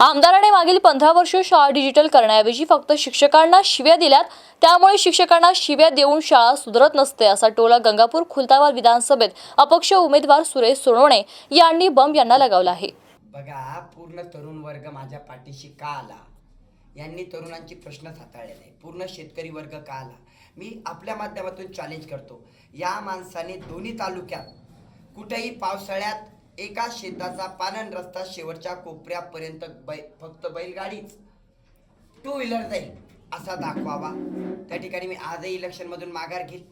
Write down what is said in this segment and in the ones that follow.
आमदाराने मागील पंधरा वर्ष शाळा डिजिटल करण्याऐवजी फक्त शिक्षकांना शिव्या दिल्यात. त्यामुळे शिक्षकांना शिव्या देऊन शाळा सुधरत नसते असा टोला गंगापूर खुलताबाद विधानसभेत अपक्ष उमेदवार सुरेश सोनवणे यांनी बंब यांना लगावला आहे. बघा पूर्ण तरुण वर्ग माझ्या पाठीशी का आला? यांनी तरुणांची प्रश्न हाताळले नाही पूर्ण शेतकरी वर्ग का आला? मी आपल्या माध्यमातून चॅलेंज करतो. या माणसाने दोन्ही तालुक्यात कुठेही पावसाळ्यात एका शेताचा पानन रस्ता शेवटच्या कोपऱ्यापर्यंत बै फक्त बैलगाडीच. टू व्हीलर जाईल असा दाखवावा. त्या ठिकाणी मी आजही इलेक्शनमधून माघार घेईल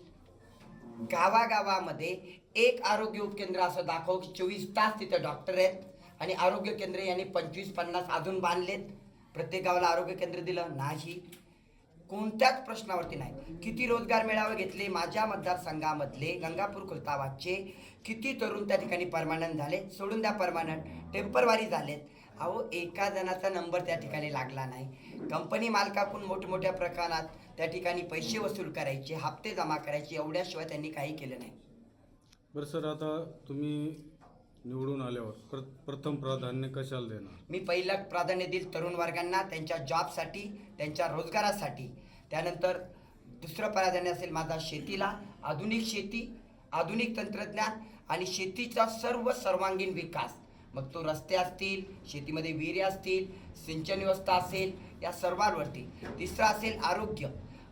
गावागावामध्ये एक आरोग्य उपकेंद्र असं दाखव की चोवीस तास तिथे डॉक्टर आहेत. आणि आरोग्य केंद्र यांनी पंचवीस पन्नास अजून बांधलेत. प्रत्येक गावाला आरोग्य केंद्र दिलं नाही. कोणत्याच प्रश्नावरती नाही. किती रोजगार मेळावे घेतले माझ्या मतदारसंघामधले गंगापूर खुलताबादचे किती तरुण त्या ठिकाणी परमानंट झाले सोडून द्या परमानंट टेम्परवारी झालेत. अहो एका जणाचा नंबर त्या ठिकाणी लागला नाही. कंपनी मालकाकडून मोठमोठ्या प्रकारात त्या ठिकाणी पैसे वसूल करायचे हप्ते जमा करायचे एवढ्याशिवाय त्यांनी काही केलं नाही. बरं सर आता तुम्ही निवडून आल्यावर प्र प्रथम प्राधान्य कशाला देणार? मी पहिलं प्राधान्य देईल तरुण वर्गांना त्यांच्या जॉबसाठी त्यांच्या रोजगारासाठी. त्यानंतर दुसरं प्राधान्य असेल माझा शेतीला आधुनिक शेती आधुनिक तंत्रज्ञान आणि शेतीचा सर्व सर्वांगीण विकास. मग तो रस्ते असतील शेतीमध्ये विहिरी असतील सिंचन व्यवस्था असेल या सर्वांवरती. तिसरं असेल आरोग्य.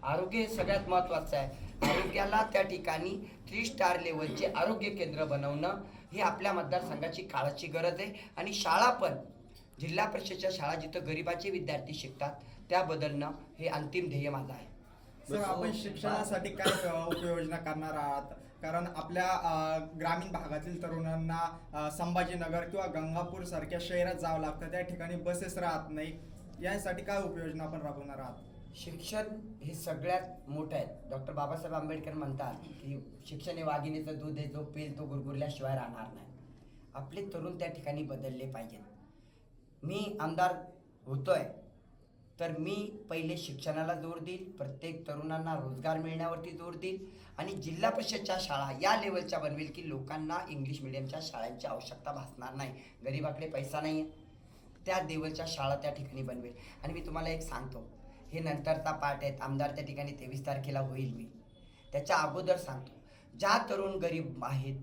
आरोग्य हे सगळ्यात महत्त्वाचं आहे. आरोग्याला त्या ठिकाणी थ्री स्टार लेवलचे आरोग्य केंद्र बनवणं ही आपल्या मतदारसंघाची काळाची गरज आहे. आणि शाळा पण जिल्हा परिषदच्या शाळा जिथं गरिबाचे विद्यार्थी शिकतात त्या बदलणं हे अंतिम ध्येय माझं आहे. सर आपण शिक्षणासाठी काय अ, उपाययोजना करणार आहात? कारण आपल्या अ, ग्रामीण भागातील तरुणांना संभाजीनगर किंवा गंगापूर सारख्या शहरात जावं लागतं. त्या ठिकाणी बसेस राहत नाही यासाठी काय उपाययोजना आपण राबवणार आहात? शिक्षण हे सगळ्यात मोठं आहे. डॉक्टर बाबासाहेब आंबेडकर म्हणतात की शिक्षण हे वाघिणीचं दूध आहे जो पेल तो गुरगुरल्याशिवाय राहणार नाही. आपले तरुण त्या ठिकाणी बदलले पाहिजेत. मी आमदार होतोय तर मी पहिले शिक्षणाला जोर देईल प्रत्येक तरुणांना रोजगार मिळण्यावरती जोर देईल आणि जिल्हा परिषदच्या शाळा या लेवलच्या बनवेल की लोकांना इंग्लिश मिडियमच्या शाळांची आवश्यकता भासणार नाही. गरीबाकडे पैसा नाही आहे त्या लेवलच्या शाळा त्या ठिकाणी बनवेल. आणि मी तुम्हाला एक सांगतो हे नंतरचा पार्ट आहेत आमदार त्या ठिकाणी तेवीस तारखेला होईल मी. त्याच्या अगोदर सांगतो. ज्या तरुण गरीब आहेत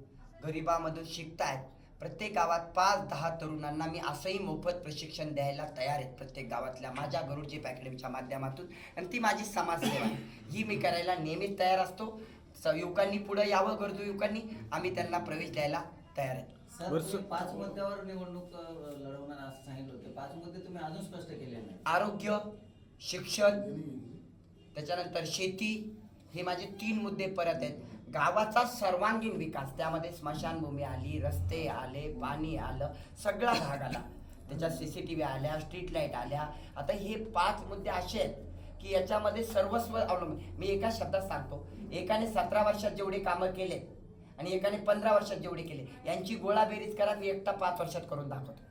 गरिबामधून शिकतायत प्रत्येक गावात पाच दहा तरुणांना मी असंही मोफत प्रशिक्षण द्यायला तयार आहेत प्रत्येक गावातल्या माझ्या गरुडजी अकॅडमीच्या माध्यमातून. आणि ती माझी समाजसेवा आहे. ही मी करायला नेहमीच तयार असतो. स- युवकांनी पुढे यावं गरजू युवकांनी. आम्ही त्यांना प्रवेश द्यायला तयार आहेत. पाच मुद्द्यावर निवडणूक लढवणार असं सांगितलं होते. पाच मुद्दे तुम्ही अजून स्पष्ट केले नाही आरोग्य शिक्षण त्याच्यानंतर शेती हे माझे तीन मुद्दे परत आहेत. गावाचा सर्वांगीण विकास त्यामध्ये स्मशानभूमी आली रस्ते आले पाणी आलं सगळा भाग आला. त्याच्यात सी सी टी व्ही आल्या स्ट्रीट लाइट आल्या. आता हे पाच मुद्दे असे आहेत की याच्यामध्ये सर्वस्व अवलंबून. मी एका शब्दात सांगतो एकाने सतरा वर्षात जेवढे कामं केले आणि एकाने पंधरा वर्षात जेवढे केले यांची गोळाबेरीज करा मी एकटा पाच वर्षात करून दाखवतो.